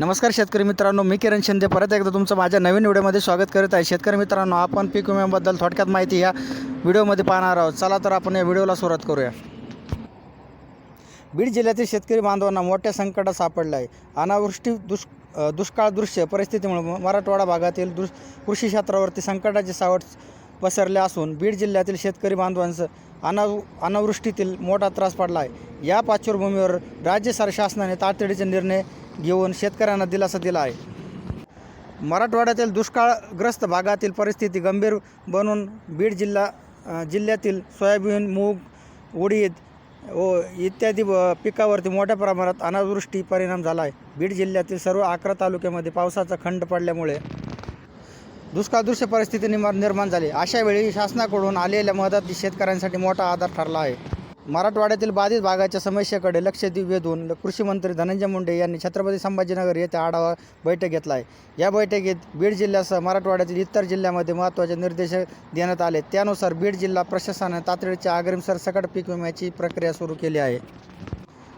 नमस्कार शेतकरी मित्रांनो मी किरण शिंदे. परत एकदा तुमचं माझ्या नवीन व्हिडिओमध्ये स्वागत करत आहे. शेतकरी मित्रांनो आपण पीक विम्याबद्दल थोडक्यात माहिती या व्हिडिओमध्ये पाहणार आहोत. चला तर आपण या व्हिडिओला सुरुवात करूया. बीड जिल्ह्यातील शेतकरी बांधवांना मोठ्या संकटात सापडलं आहे. अनावृष्टी दुष् दुष्काळ दृश्य परिस्थितीमुळे मराठवाडा भागातील दृ कृषी क्षेत्रावरती संकटाचे सावट पसरले असून बीड जिल्ह्यातील शेतकरी बांधवांचं अनाव अनावृष्टीतील मोठा त्रास पडला आहे. या पार्श्वभूमीवर राज्य सर शासनाने तातडीचे निर्णय घेऊन शेतकऱ्यांना दिलासा दिला आहे. मराठवाड्यातील दुष्काळग्रस्त भागातील परिस्थिती गंभीर बनून बीड जिल्हा जिल्ह्यातील सोयाबीन मूग उडीद व इत्यादी पिकावरती मोठ्या प्रमाणात अनावृष्टी परिणाम झाला आहे. बीड जिल्ह्यातील सर्व अकरा तालुक्यामध्ये पावसाचा खंड पडल्यामुळे दुष्काळदृश्य परिस्थिती निर्माण निर्माण झाली. अशावेळी शासनाकडून आलेल्या मदत शेतकऱ्यांसाठी मोठा आधार ठरला आहे. मराठवाड्यातील बाधित भागाच्या समस्येकडे लक्ष वेधून कृषीमंत्री धनंजय मुंडे यांनी छत्रपती संभाजीनगर येथे आढावा बैठक घेतला आहे. या बैठकीत बीड जिल्ह्यासह मराठवाड्यातील इतर जिल्ह्यामध्ये महत्त्वाचे निर्देश देण्यात आले. त्यानुसार बीड जिल्हा प्रशासनाने तातडीच्या अग्रिम सरसकट पीक विम्याची प्रक्रिया सुरू केली आहे.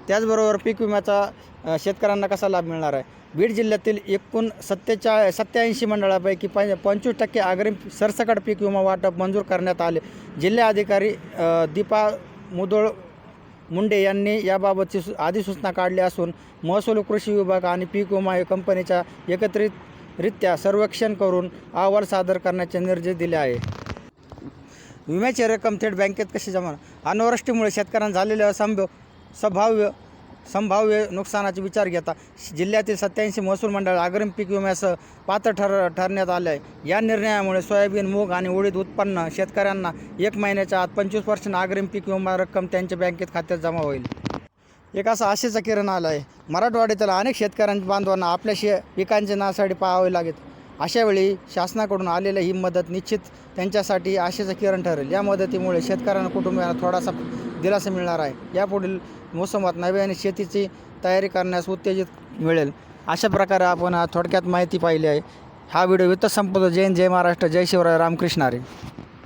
त्याचबरोबर पीक विम्याचा शेतकऱ्यांना कसा लाभ मिळणार आहे? बीड जिल्ह्यातील एकूण सत्तेचाळ सत्याऐंशी मंडळापैकी पं पंचवीस टक्के अग्रिम सरसकट पीक विमा वाटप मंजूर करण्यात आले. जिल्हाधिकारी दीपा मुदोळ मुंडे यांनी याबाबतची सु अधिसूचना काढली असून महसूल कृषी विभाग आणि पीक विमा कंपनीच्या एकत्रितरित्या सर्वेक्षण करून अहवाल सादर करण्याचे निर्देश दिले आहे. विम्याची रक्कम थेट बँकेत कशी जमा अनावृष्टीमुळे शेतकऱ्यांना झालेल्या असंभ्य संभाव्य संभाव्य नुकसानाचा विचार घेता जिल्ह्यातील सत्याऐंशी महसूल मंडळ अग्रिम पीक विम्यासह पात्र ठर ठरण्यात आले आहे या निर्णयामुळे सोयाबीन मूग आणि उडीद उत्पन्न शेतकऱ्यांना एक महिन्याच्या आत पंचवीस पर्सेंट अग्रिम पीक विमा रक्कम त्यांच्या बँकेत खात्यात जमा होईल. एक असा आशेचा किरण आला आहे मराठवाड्यातील अनेक शेतकऱ्यांच्या बांधवांना आपल्या शे पिकांचे नासाठी पाहावे लागेल. अशावेळी शासनाकडून आलेली ही मदत निश्चित त्यांच्यासाठी आशेचं किरण ठरेल. या मदतीमुळे शेतकऱ्यांना कुटुंबियांना थोडासा दिलासा मिळणार आहे. यापुढील मोसमात नव्याने शेतीची तयारी करण्यास उत्तेजित मिळेल. अशा प्रकारे आपण आज थोडक्यात माहिती पाहिली आहे. हा व्हिडिओ इथं संपतो जय हिंद, जय महाराष्ट्र जय शिवराय रामकृष्ण हरी.